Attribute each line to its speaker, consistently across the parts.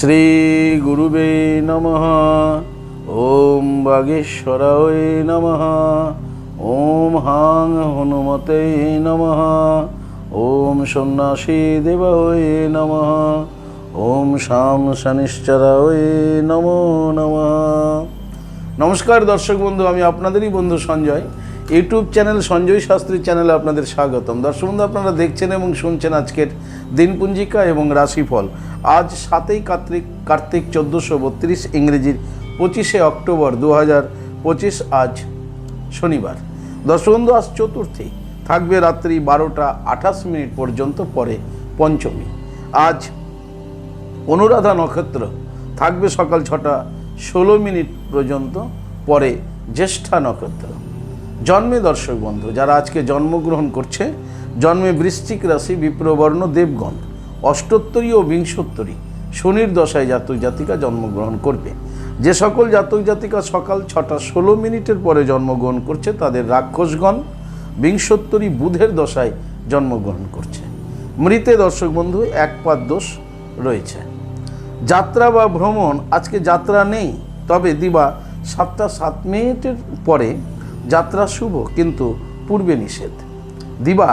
Speaker 1: শ্রীগুরুবে নমঃ। ওম বাগেশ্বরায় নমঃ। ওম হাং হনুমতে নমঃ। ওম সন্ন্যাসী দেবায় নমঃ। ওম শাম শনিশ্চরায় নমো নমঃ। নমস্কার দর্শক বন্ধু, আমি আপনাদেরই বন্ধু সঞ্জয়। ইউটিউব চ্যানেল, সঞ্জয় শাস্ত্রী চ্যানেলে আপনাদের স্বাগতম। দর্শক বন্ধু, আপনারা দেখছেন এবং শুনছেন আজকের দিনপুঞ্জিকা এবং রাশিফল। আজ সাতই কার্তিক কার্তিক চোদ্দোশো বত্রিশ, ইংরেজির পঁচিশে অক্টোবর দু হাজার পঁচিশ, আজ শনিবার। দর্শক বন্ধু, আজ চতুর্থী। থাকবে রাত্রি বারোটা আঠাশ মিনিট পর্যন্ত, পরে পঞ্চমী। আজ অনুরাধা নক্ষত্র। থাকবে সকাল ছটা ষোলো মিনিট পর্যন্ত, পরে জ্যেষ্ঠা নক্ষত্র। জন্মে দর্শক বন্ধু, যারা আজকে জন্মগ্রহণ করছে, জন্মে বৃশ্চিক রাশি, বিপ্রবর্ণ, দেবগণ, অষ্টোত্তরী ও বিংশোত্তরী, শনির দশায় জাতক জাতিকা জন্মগ্রহণ করবে। যে সকল জাতক জাতিকা সকাল ছটা ষোলো মিনিটের পরে জন্মগ্রহণ করছে, তাদের রাক্ষসগণ বিংশোত্তরী বুধের দশায় জন্মগ্রহণ করছে। মৃতে দর্শক বন্ধু, এক দোষ রয়েছে। যাত্রা বা ভ্রমণ, আজকে যাত্রা নেই, তবে দিবা সাতটা সাত মিনিটের পরে যাত্রা শুভ, কিন্তু পূর্বে নিষেধ। দিবা,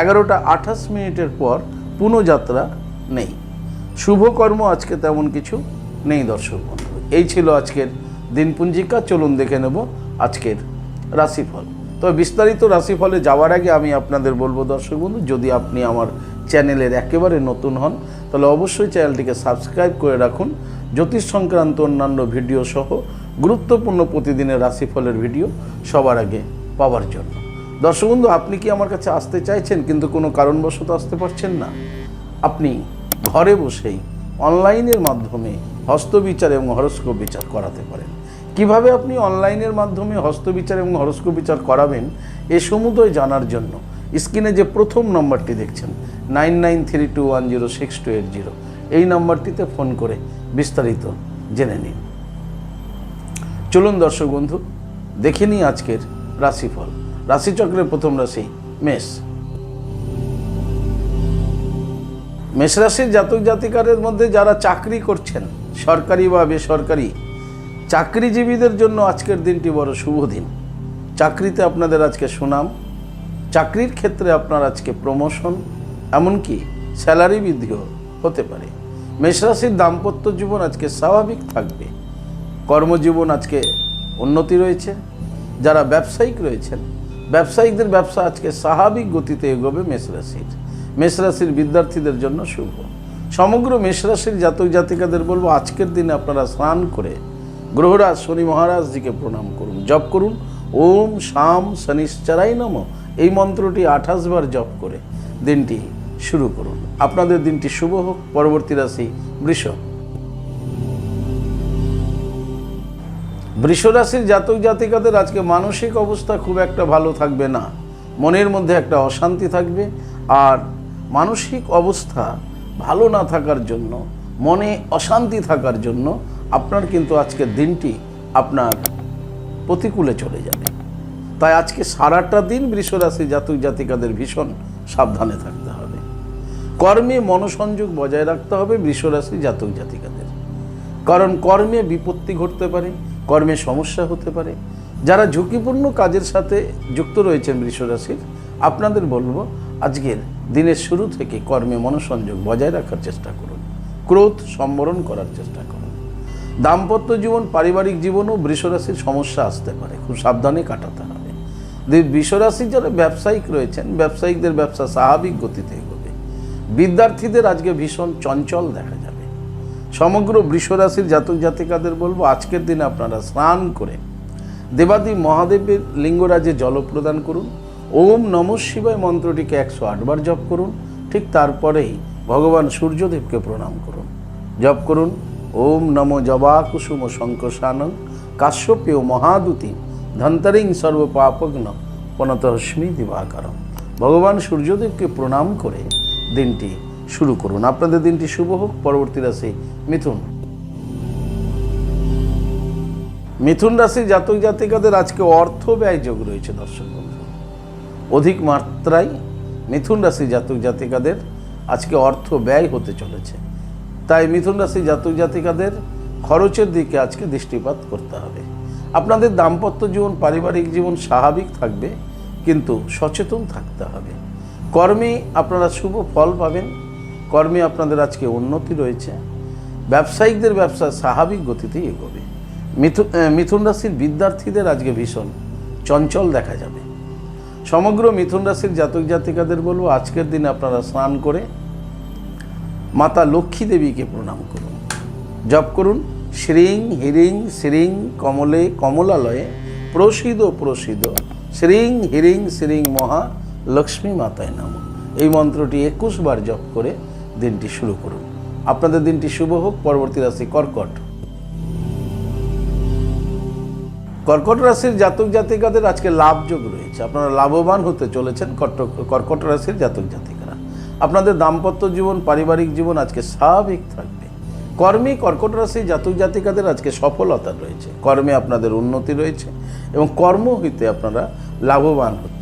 Speaker 1: এগারোটা আঠাশ মিনিটের পর পুনঃযাত্রা নেই। শুভকর্ম আজকে তেমন কিছু নেই, দর্শক বন্ধু। এই ছিল আজকের দিনপুঞ্জিকা, চলুন দেখে নেব আজকের রাশিফল। তবে বিস্তারিত রাশিফলে যাওয়ার আগে আমি আপনাদের বলব, দর্শক বন্ধু, যদি আপনি আমার চ্যানেলের একেবারে নতুন হন, তাহলে অবশ্যই চ্যানেলটিকে সাবস্ক্রাইব করে রাখুন। জ্যোতিষ সংক্রান্ত অন্যান্য ভিডিও সহ গুরুত্বপূর্ণ প্রতিদিনের রাশিফলের ভিডিও সবার আগে পাওয়ার জন্য। দর্শক বন্ধু, আপনি কি আমার কাছে আসতে চাইছেন কিন্তু কোনো কারণবশত আসতে পারছেন না? আপনি ঘরে বসেই অনলাইনের মাধ্যমে হস্তবিচার এবং হরস্কোপ বিচার করাতে পারেন। কীভাবে আপনি অনলাইনের মাধ্যমে হস্তবিচার এবং হরস্কোপ বিচার করাবেন, এ সমুদয় জানার জন্য স্ক্রিনে যে প্রথম নম্বরটি দেখছেন, nine nine three two one zero six two eight zero. এই নম্বরটিতে ফোন করে বিস্তারিত জেনে নিন। চলুন দর্শক বন্ধু, দেখে নিই আজকের রাশিফল। রাশিচক্রের প্রথম রাশি মেষ। মেষ রাশির জাতক জাতিকারের মধ্যে যারা চাকরি করছেন, সরকারি বা বেসরকারি, চাকরিজীবীদের জন্য আজকের দিনটি বড় শুভ দিন। চাকরিতে আপনাদের আজকে সুনাম, চাকরির ক্ষেত্রে আপনার আজকে প্রমোশন এমনকি স্যালারি বৃদ্ধিও হতে পারে। মেষরাশির দাম্পত্য জীবন আজকে স্বাভাবিক থাকবে। কর্মজীবন আজকে উন্নতি রয়েছে। যারা ব্যবসায়িক রয়েছেন, ব্যবসায়িকদের ব্যবসা আজকে স্বাভাবিক গতিতে এগোবে মেষরাশির। মেষরাশির বিদ্যার্থীদের জন্য শুভ। সমগ্র মেষরাশির জাতক জাতিকাদের বলব, আজকের দিনে আপনারা স্নান করে গ্রহরাজ শনি মহারাজজিকে প্রণাম করুন, জপ করুন। ওম শাম শনিশ্চরাই নম। এই মন্ত্রটি আঠাশ বার জপ করে দিনটি শুরু করুন। আপনাদের দিনটি শুভ হোক, পরবর্তী রাশি বৃষ। বৃষ রাশির জাতক জাতিকাদের আজকে মানসিক অবস্থা খুব একটা ভালো থাকবে না। মনের মধ্যে একটা অশান্তি থাকবে আর মানসিক অবস্থা ভালো না থাকার জন্য, মনে অশান্তি থাকার জন্য আপনার কিন্তু আজকের দিনটি আপনার প্রতিকূলে চলে যাবে। তাই আজকে সারাটা দিন বৃষরাশি জাতক জাতিকাদের ভীষণ সাবধানে থাকতে হবে কর্মে মনোসংযোগ বজায় রাখতে হবে বৃষরাশি জাতক জাতিকাদের। কারণ কর্মে বিপত্তি ঘটতে পারে, কর্মে সমস্যা হতে পারে। যারা ঝুঁকিপূর্ণ কাজের সাথে যুক্ত রয়েছেন বৃষরাশির, আপনাদের বলব আজকের দিনের শুরু থেকে কর্মে মনোসংযোগ বজায় রাখার চেষ্টা করুন। ক্রোধ সম্বরণ করার চেষ্টা করুন। দাম্পত্য জীবন, পারিবারিক জীবনও বৃষরাশির সমস্যা আসতে পারে, খুব সাবধানে কাটাতে হবে। বৃষরাশির যারা ব্যবসায়িক রয়েছেন, ব্যবসায়িকদের ব্যবসা স্বাভাবিক গতিতে বিদ্যার্থীদের আজকে ভীষণ চঞ্চল দেখা যাবে। সমগ্র বৃষরাশির জাতক জাতিকাদের বলব, আজকের দিনে আপনারা স্নান করে দেবাদি মহাদেবের লিঙ্গরাজে জল প্রদান করুন। ওম নম শিবায় মন্ত্রটিকে একশো আটবার জপ করুন। ঠিক তারপরেই ভগবান সূর্যদেবকে প্রণাম করুন। জপ করুন। ওম নম জবা কুসুম শঙ্কসানং কাশ্যপেয় মহাদুতি ধন্তরিং সর্বপাপগ্ন পনতরশ্মি দিবাকরম। ভগবান সূর্যদেবকে প্রণাম করে দিনটি শুরু করুন। আপনাদের দিনটি শুভ হোক, পরবর্তী রাশি মিথুন। মিথুন রাশি জাতক জাতিকাদের আজকে অর্থ ব্যয় যোগ রয়েছে দর্শক বন্ধু। অধিক মাত্রায় মিথুন রাশি জাতক জাতিকাদের আজকে অর্থ ব্যয় হতে চলেছে। তাই মিথুন রাশি জাতক জাতিকাদের খরচের দিকে আজকে দৃষ্টিপাত করতে হবে। আপনাদের দাম্পত্য জীবন, পারিবারিক জীবন স্বাভাবিক থাকবে, কিন্তু সচেতন থাকতে হবে। কর্মে আপনারা শুভ ফল পাবেন। কর্মে আপনাদের আজকে উন্নতি রয়েছে। ব্যবসায়িকদের ব্যবসা স্বাভাবিক গতিতেই এগোবে। মিথুন মিথুন রাশির বিদ্যার্থীদের আজকে ভীষণ চঞ্চল দেখা যাবে। সমগ্র মিথুন রাশির জাতক জাতিকাদের বলব, আজকের দিনে আপনারা স্নান করে মাতা লক্ষ্মী দেবীকে প্রণাম করুন। জপ করুন। শ্রীং, হিরিং, শ্রীং, কমলে, কমলালয়ে প্রসিদ প্রসিদ শ্রীং, হিরিং, শ্রীং মহা লক্ষ্মী মাতায় নাম। এই মন্ত্রটি একুশ বার জপ করে দিনটি শুরু করুন। আপনাদের দিনটি শুভ হোক, পরবর্তী রাশি কর্কট। কর্কট রাশির জাতক জাতিকাদের আজকে লাভযোগ রয়েছে। আপনারা লাভবান হতে চলেছেন কর্কট রাশির জাতক জাতিকারা। আপনাদের দাম্পত্য জীবন, পারিবারিক জীবন আজকে স্বাভাবিক থাকবে। কর্মে কর্কট রাশির জাতক জাতিকাদের আজকে সফলতা রয়েছে। কর্মে আপনাদের উন্নতি রয়েছে এবং কর্ম হইতে আপনারা লাভবান হচ্ছেন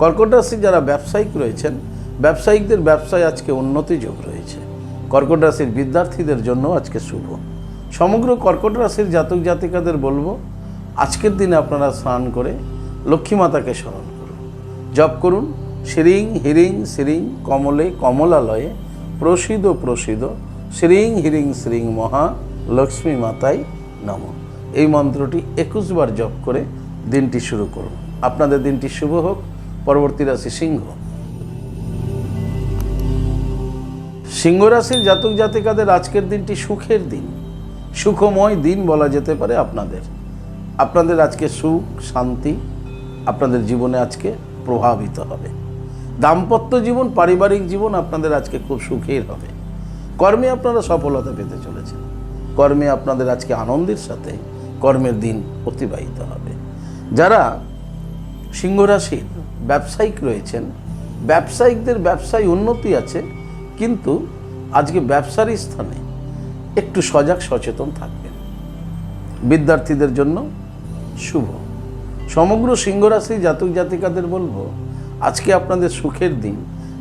Speaker 1: কর্কট রাশির যারা ব্যবসায়িক রয়েছেন, ব্যবসায়িকদের ব্যবসায় আজকে উন্নতি যোগ রয়েছে। কর্কট রাশির বিদ্যার্থীদের জন্য আজকে শুভ। সমগ্র কর্কট রাশির জাতক জাতিকাদের বলব, আজকের দিনে আপনারা স্নান করে লক্ষ্মী মাতাকে স্মরণ করুন। জপ করুন, শ্রীং, হিরিং শ্রীং কমলে, কমলালয়ে প্রসিদ প্রসিদ শ্রীং, হিরিং শ্রীং মহা, লক্ষ্মী মাতাই নম। এই মন্ত্রটি একুশ বার জপ করে দিনটি শুরু করুন। আপনাদের দিনটি শুভ হোক। পরবর্তী রাশি সিংহ। সিংহ রাশির জাতক জাতিকাদের আজকের দিনটি সুখের দিন। সুখময় দিন বলা যেতে পারে আপনাদের। আপনাদের আজকে সুখ, শান্তি, আপনাদের জীবনে আজকে প্রভাবিত হবে। দাম্পত্য জীবন, পারিবারিক জীবন আপনাদের আজকে খুব সুখের হবে। কর্মে আপনারা সফলতা পেতে চলেছেন। কর্মে আপনাদের আজকে আনন্দের সাথে কর্মের দিন অতিবাহিত হবে। যারা সিংহ রাশির ব্যবসায়িক রয়েছেন, ব্যবসায়িকদের ব্যবসায় উন্নতি আছে, কিন্তু আজকে ব্যবসার স্থানে একটু সজাগ সচেতন থাকবেন। বিদ্যার্থীদের জন্য শুভ। সমগ্র সিংহ রাশি জাতক জাতিকাদের বলব, আজকে আপনাদের সুখের দিন।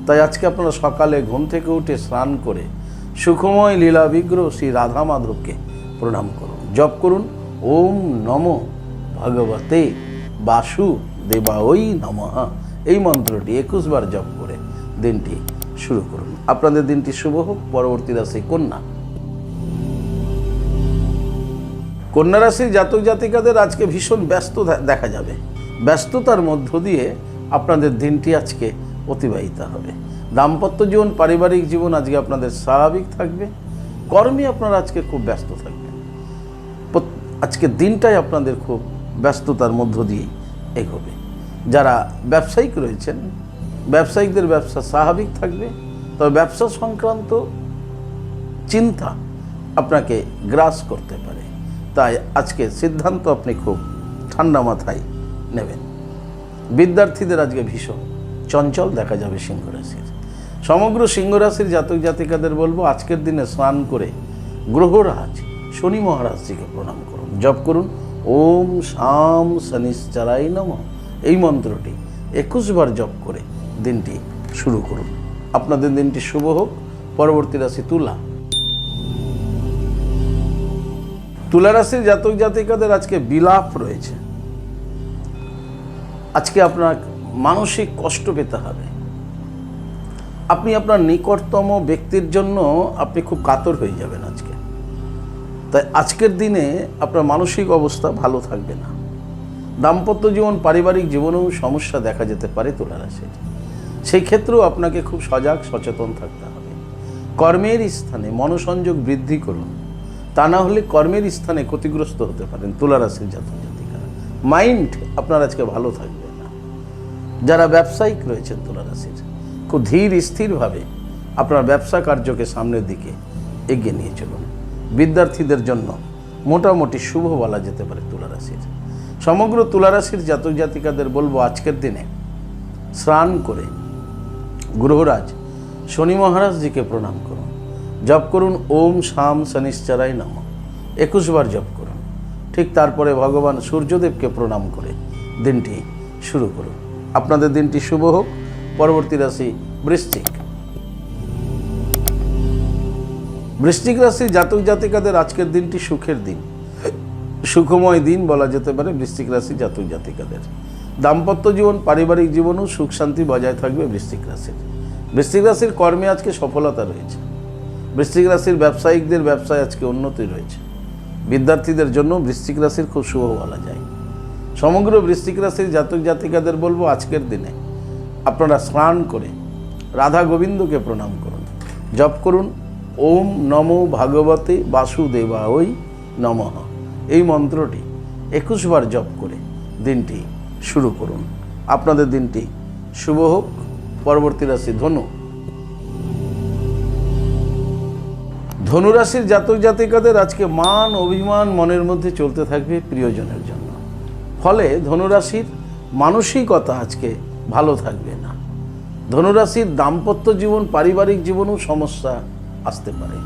Speaker 1: তাই আজকে আপনারা সকালে ঘুম থেকে উঠে স্নান করে সুখময় লীলা বিগ্রহ শ্রী রাধা মাধবকে প্রণাম করুন। জপ করুন। ওম নম ভগবতে বাসু। দেবা ওই নমঃ। এই মন্ত্রটি একুশ বার জপ করে দিনটি শুরু করুন। আপনাদের দিনটি শুভ হোক, পরবর্তী রাশি কন্যা। কন্যা রাশির জাতক জাতিকাদের আজকে ভীষণ ব্যস্ত দেখা যাবে। ব্যস্ততার মধ্য দিয়ে আপনাদের দিনটি আজকে অতিবাহিত হবে। দাম্পত্য জীবন, পারিবারিক জীবন আজকে আপনাদের স্বাভাবিক থাকবে। কর্মে আপনারা আজকে খুব ব্যস্ত থাকবেন। আজকে দিনটাই আপনাদের খুব ব্যস্ততার মধ্য দিয়েই এগোবে। যারা ব্যবসায়িক রয়েছেন, ব্যবসায়িকদের ব্যবসা স্বাভাবিক থাকবে, তবে ব্যবসা সংক্রান্ত চিন্তা আপনাকে গ্রাস করতে পারে। তাই আজকে সিদ্ধান্ত আপনি খুব ঠান্ডা মাথায় নেবেন। বিদ্যার্থীদের আজকে ভীষণ চঞ্চল দেখা যাবে সিংহ রাশির সমগ্র সিংহ রাশির জাতক জাতিকাদের বলব, আজকের দিনে স্নান করে গ্রহরাজ শনি মহারাজজিকে প্রণাম করুন, জপ করুন। ওম শাম শনিশ্চরাই নম। এই মন্ত্রটি একুশ বার জপ করে দিনটি শুরু করুন। আপনাদের দিনটি শুভ হোক। পরবর্তী রাশি তুলা। তুলা রাশির জাতক জাতিকাদের আজকে বিলাপ রয়েছে। আজকে আপনার মানসিক কষ্ট পেতে হবে। আপনি আপনার নিকটতম ব্যক্তির জন্য আপনি খুব কাতর হয়ে যাবেন আজকে। তাই আজকের দিনে আপনার মানসিক অবস্থা ভালো থাকবে না। দাম্পত্য জীবন, পারিবারিক জীবনেও সমস্যা দেখা যেতে পারে তুলা রাশির সেই ক্ষেত্রেও আপনাকে খুব সজাগ, সচেতন থাকতে হবে। কর্মের স্থানে মনোসংযোগ বৃদ্ধি করুন। তা না হলে কর্মের স্থানে ক্ষতিগ্রস্ত হতে পারেন তুলা রাশির জাতক জাতিকারা। মাইন্ড আপনার আজকে ভালো থাকবে না। যারা ব্যবসায়িক রয়েছেন তুলা রাশির খুব ধীর স্থিরভাবে আপনার ব্যবসা কার্যকে সামনের দিকে এগিয়ে নিয়ে চলুন। বিদ্যার্থীদের জন্য মোটামুটি শুভ বলা যেতে পারে তুলারাশির। সমগ্র তুলারাশির জাতক জাতিকাদের বলব আজকের দিনে স্নান করে গ্রহরাজ শনি মহারাজজিকে প্রণাম করুন। জপ করুন, ওম শাম শনিশ্চরাই নম। একুশ বার জপ করুন। ঠিক তারপরে ভগবান সূর্যদেবকে প্রণাম করে দিনটি শুরু করুন। আপনাদের দিনটি শুভ হোক। পরবর্তী রাশি বৃশ্চিক। বৃশ্চিক রাশির জাতক জাতিকাদের আজকের দিনটি সুখের দিন। সুখময় দিন বলা যেতে পারে বৃষ্টিক রাশি জাতক জাতিকাদের। দাম্পত্য জীবন, পারিবারিক জীবনও সুখ শান্তি বজায় থাকবে বৃষ্টিক রাশির। বৃষ্টিক রাশির কর্মে আজকে সফলতা রয়েছে। বৃষ্টিক রাশির ব্যবসায়িকদের ব্যবসায় আজকে উন্নতি রয়েছে। বিদ্যার্থীদের জন্য বৃষ্টিক রাশির খুব শুভ বলা যায়। সমগ্র বৃষ্টিক রাশির জাতক জাতিকাদের বলব আজকের দিনে আপনারা স্নান করে রাধা গোবিন্দকে প্রণাম করুন, জপ করুন ওম নমো ভাগবতে বাসুদেবা ওই নমঃ। এই মন্ত্রটি একুশবার জপ করে দিনটি শুরু করুন। আপনাদের দিনটি শুভ হোক, পরবর্তী রাশি ধনু। ধনুরাশির জাতক জাতিকাদের আজকে মান অভিমান মনের মধ্যে চলতে থাকবে প্রিয়জনের জন্য। ফলে ধনুরাশির মানসিকতা আজকে ভালো থাকবে না। ধনুরাশির দাম্পত্য জীবন, পারিবারিক জীবনেও সমস্যা আসতে পারে।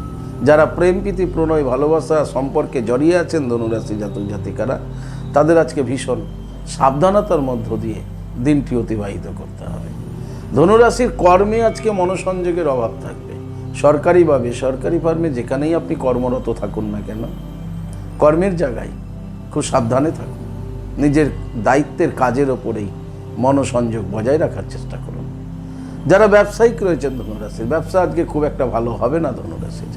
Speaker 1: যারা প্রেম, প্রীতি, প্রণয়, ভালোবাসা সম্পর্কে জড়িয়ে আছেন ধনুরাশি জাতক জাতিকারা, তাদের আজকে ভীষণ সাবধানতার মধ্য দিয়ে দিনটি অতিবাহিত করতে হবে। ধনুরাশির কর্মে আজকে মনোসংযোগের অভাব থাকবে। সরকারি বা বেসরকারি ফার্মে যেখানেই আপনি কর্মরত থাকুন না কেন, কর্মের জায়গায় খুব সাবধানে থাকুন। নিজের দায়িত্বের কাজের ওপরেই মনোসংযোগ বজায় রাখার চেষ্টা করুন। যারা ব্যবসায়িক রয়েছেন ধনুরাশির, ব্যবসা আজকে খুব একটা ভালো হবে না ধনুরাশির।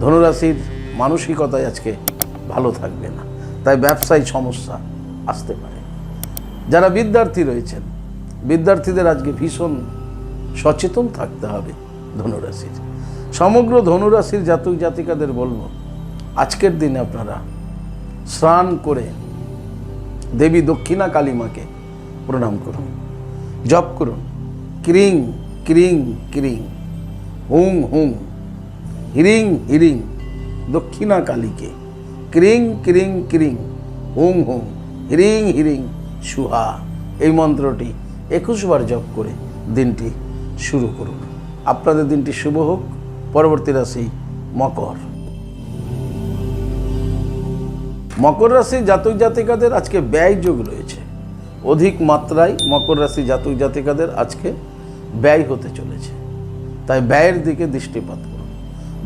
Speaker 1: ধনুরাশির মানসিকতায় আজকে ভালো থাকবে না। তাই ব্যবসায় সমস্যা আসতে পারে। যারা বিদ্যার্থী রয়েছেন, বিদ্যার্থীদের আজকে ভীষণ সচেতন থাকতে হবে ধনুরাশির। সমগ্র ধনুরাশির জাতক জাতিকাদের বলব, আজকের দিনে আপনারা স্নান করে দেবী দক্ষিণা কালীমাকে প্রণাম করুন, জপ করুন। ক্রিং ক্রিং ক্রিং হুং হুং হিরিং হিরিং দক্ষিণা কালীকে ক্রিং ক্রিং ক্রিং হুং হুং হিরিং হিরিং সুহা এই মন্ত্রটি একুশবার জপ করে দিনটি শুরু করুন। আপনাদের দিনটি শুভ হোক। পরবর্তী রাশি মকর। মকর রাশি জাতক জাতিকাদের আজকে ব্যয় যোগ রয়েছে। অধিক মাত্রায় মকর রাশি জাতক জাতিকাদের আজকে ব্যয় হতে চলেছে। তাই ব্যয়ের দিকে দৃষ্টিপাত করুন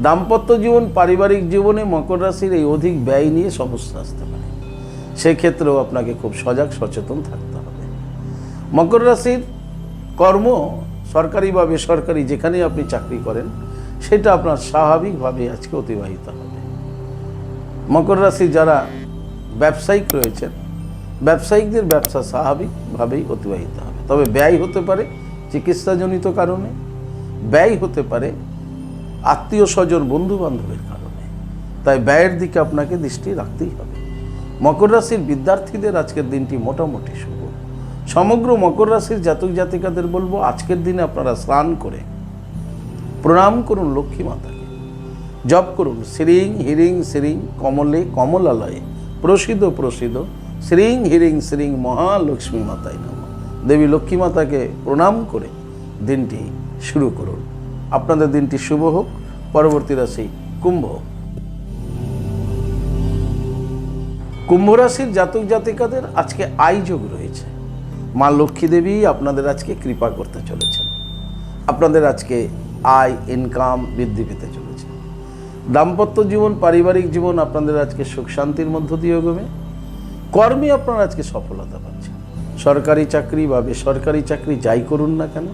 Speaker 1: দাম্পত্য জীবন পারিবারিক জীবনে মকর রাশির এই অধিক ব্যয় নিয়ে সমস্যা আসতে পারে। সেক্ষেত্রেও আপনাকে খুব সজাগ, সচেতন থাকতে হবে। মকর রাশির কর্ম সরকারি বা বেসরকারি যেখানেই আপনি চাকরি করেন, সেটা আপনার স্বাভাবিকভাবে আজকে অতিবাহিত হবে। মকর রাশি যারা ব্যবসায়িক রয়েছেন, ব্যবসায়িকদের ব্যবসা স্বাভাবিকভাবেই অতিবাহিত হবে। তবে ব্যয় হতে পারে চিকিৎসাজনিত কারণে, ব্যয় হতে পারে আত্মীয় স্বজন বন্ধু বান্ধবের কারণে। তাই ব্যয়ের দিকে আপনাকে দৃষ্টি রাখতেই হবে। মকর রাশির বিদ্যার্থীদের আজকের দিনটি মোটামুটি শুভ। সমগ্র মকর রাশির জাতক জাতিকাদের বলব, আজকের দিনে আপনারা স্নান করে প্রণাম করুন লক্ষ্মী মাতাকে। জপ করুন, শ্রীং হিরিং শ্রীং কমলে কমলালয়ে প্রসিদ্ধ প্রসিদ্ধ শ্রীং হিরিং শ্রীং মহালক্ষ্মী মাতায় নাম। দেবী লক্ষ্মী মাতাকে প্রণাম করে দিনটি শুরু করুন। আপনাদের দিনটি শুভ হোক, পরবর্তী রাশি কুম্ভ কুম্ভ রাশির জাতক জাতিকাদের আজকে আয়যোগ রয়েছে। মা লক্ষ্মী দেবী আপনাদের আজকে কৃপা করতে চলেছেন। আপনাদের আজকে আয় ইনকাম বৃদ্ধি পেতে চলেছে। দাম্পত্য জীবন, পারিবারিক জীবন আপনাদের আজকে সুখ শান্তির মধ্য দিয়ে গমে কর্মে আপনারা আজকে সফলতা পাচ্ছেন সরকারি চাকরি বা বেসরকারি চাকরি যাই করুন না কেন,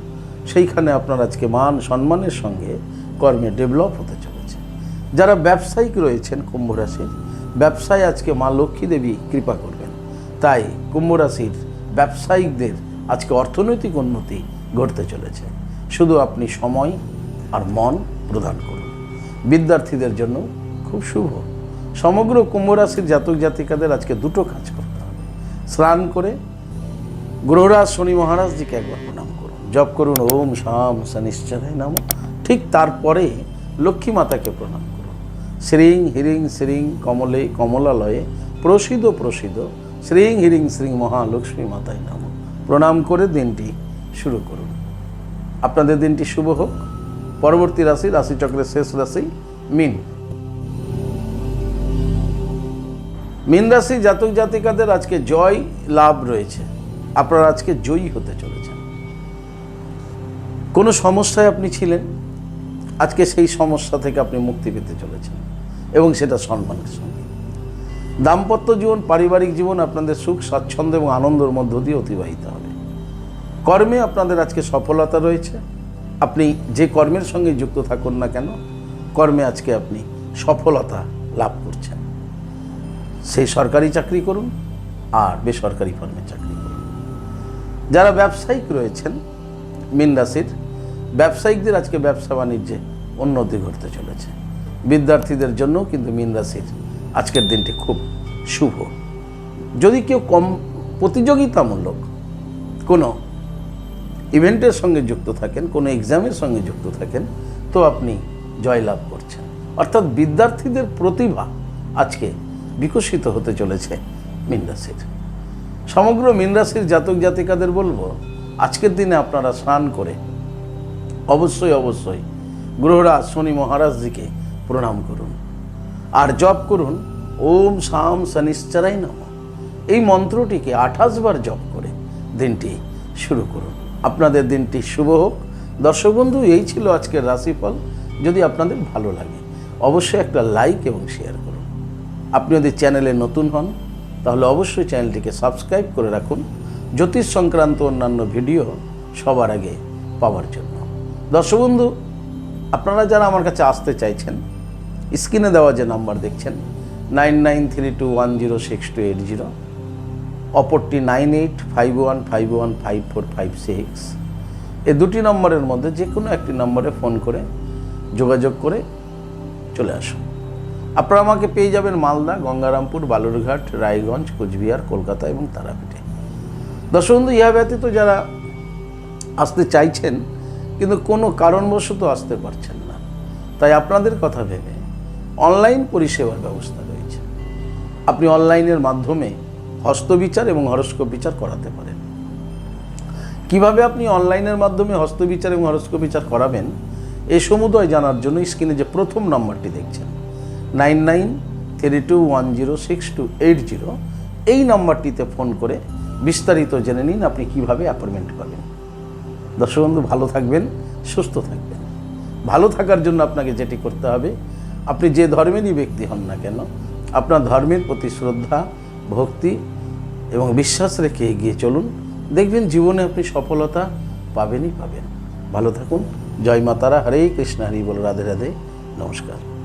Speaker 1: সেইখানে আপনার আজকে মান সম্মানের সঙ্গে কর্মে ডেভেলপ হতে চলেছে। যারা ব্যবসায়িক রয়েছেন কুম্ভ রাশির, ব্যবসায় আজকে মা লক্ষ্মী দেবী কৃপা করবেন। তাই কুম্ভ রাশির ব্যবসায়িকদের আজকে অর্থনৈতিক উন্নতি ঘটতে চলেছে। শুধু আপনি সময় আর মন প্রদান করুন। বিদ্যার্থীদের জন্য খুব শুভ। সমগ্র কুম্ভ রাশির জাতক জাতিকাদের আজকে দুটো কাজ করতে হবে। স্নান করে গ্রহরাজ শনি মহারাজজিকে একবার প্রণাম করুন। জপ করুন, ওম শাম শনিশ্চরায় নাম। ঠিক তারপরে লক্ষ্মী মাতাকে প্রণাম করুন। শ্রীং হিরিং শ্রীং কমলে কমলালয়ে প্রসিদ্ধ প্রসিদ্ধ শ্রীং হিরিং শ্রীং মহালক্ষ্মী মাতায় নাম। প্রণাম করে দিনটি শুরু করুন। আপনাদের দিনটি শুভ হোক। পরবর্তী রাশি, রাশিচক্রের শেষ রাশি, মিন। মিন রাশি জাতক জাতিকাদের আজকে জয় লাভ রয়েছে। আপনারা আজকে জয়ী হতে চলেছেন। কোনো সমস্যায় আপনি ছিলেন? আজকে সেই সমস্যা থেকে আপনি মুক্তি পেতে চলেছেন এবং সেটা সম্মানের সঙ্গে। দাম্পত্য জীবন, পারিবারিক জীবন আপনাদের সুখ, স্বাচ্ছন্দ্য এবং আনন্দের মধ্য দিয়ে অতিবাহিত হবে। কর্মে আপনাদের আজকে সফলতা রয়েছে। আপনি যে কর্মের সঙ্গে যুক্ত থাকুন না কেন, কর্মে আজকে আপনি সফলতা লাভ করছেন। সেই সরকারি চাকরি করুন আর বেসরকারি ফার্মে চাকরি যারা ব্যবসায়িক রয়েছেন, মিন রাশির, ব্যবসায়িকদের আজকে ব্যবসা বাণিজ্যে উন্নতি ঘটতে চলেছে। বিদ্যার্থীদের জন্য কিন্তু মিন রাশির আজকের দিনটি খুব শুভ। যদি কেউ কম প্রতিযোগিতামূলক কোনো ইভেন্টের সঙ্গে যুক্ত থাকেন, কোনো এক্সামের সঙ্গে যুক্ত থাকেন, তো আপনি জয়লাভ করছেন। অর্থাৎ বিদ্যার্থীদের প্রতিভা আজকে বিকশিত হতে চলেছে মীন রাশির। সমগ্র মীন রাশির জাতক জাতিকাদের বলব, আজকের দিনে আপনারা স্নান করে অবশ্যই অবশ্যই গ্রহরাজ শনি মহারাজজিকে প্রণাম করুন। আর জপ করুন, ওম শাম শনিশ্চরাই নম। এই মন্ত্রটিকে আঠাশ বার জপ করে দিনটি শুরু করুন। আপনাদের দিনটি শুভ হোক। দর্শক বন্ধু, এই ছিল আজকের রাশিফল। যদি আপনাদের ভালো লাগে, অবশ্যই একটা লাইক এবং শেয়ার করুন। আপনি যদি চ্যানেলে নতুন হন তাহলে অবশ্যই চ্যানেলটিকে সাবস্ক্রাইব করে রাখুন। জ্যোতিষ সংক্রান্ত অন্যান্য ভিডিও সবার আগে পাওয়ার জন্য। দর্শক বন্ধু, আপনারা যারা আমার কাছে আসতে চাইছেন, স্ক্রিনে দেওয়া যে নাম্বার দেখছেন, nine nine three two one zero six two eight zero, অপরটি nine eight five one five one five four five six, এ দুটি নম্বরের মধ্যে যে কোনো একটি নম্বরে ফোন করে যোগাযোগ করে চলে আসুন। আপনারা আমাকে পেয়ে যাবেন মালদা, গঙ্গারামপুর, বালুরঘাট, রায়গঞ্জ, কোচবিহার, কলকাতা এবং তারাপীঠে। দর্শক বন্ধু, ইহা ব্যতীত যারা আসতে চাইছেন, কিন্তু কোনো কারণবশত আসতে পারছেন না। তাই আপনাদের কথা ভেবে অনলাইন পরিষেবার ব্যবস্থা রয়েছে। আপনি অনলাইনের মাধ্যমে হস্তবিচার এবং হরস্কোপ বিচার করাতে পারেন। কীভাবে আপনি অনলাইনের মাধ্যমে হস্তবিচার এবং হরস্কোপ বিচার করাবেন এই সমুদয় জানার জন্য স্ক্রিনে যে প্রথম নাম্বারটি দেখছেন nine nine three two one zero six two eight zero এই নম্বরটিতে ফোন করে বিস্তারিত জেনে নিন আপনি কীভাবে অ্যাপয়েন্টমেন্ট পাবেন দর্শক বন্ধু, ভালো থাকবেন, সুস্থ থাকবেন। ভালো থাকার জন্য আপনাকে যেটি করতে হবে, আপনি যে ধর্মেরই ব্যক্তি হন না কেন, আপনার ধর্মের প্রতি শ্রদ্ধা, ভক্তি এবং বিশ্বাস রেখে এগিয়ে চলুন। দেখবেন জীবনে আপনি সফলতা পাবেনই পাবেন। ভালো থাকুন। জয় মাতারা। হরে কৃষ্ণ। হরি বল। রাধে রাধে। নমস্কার।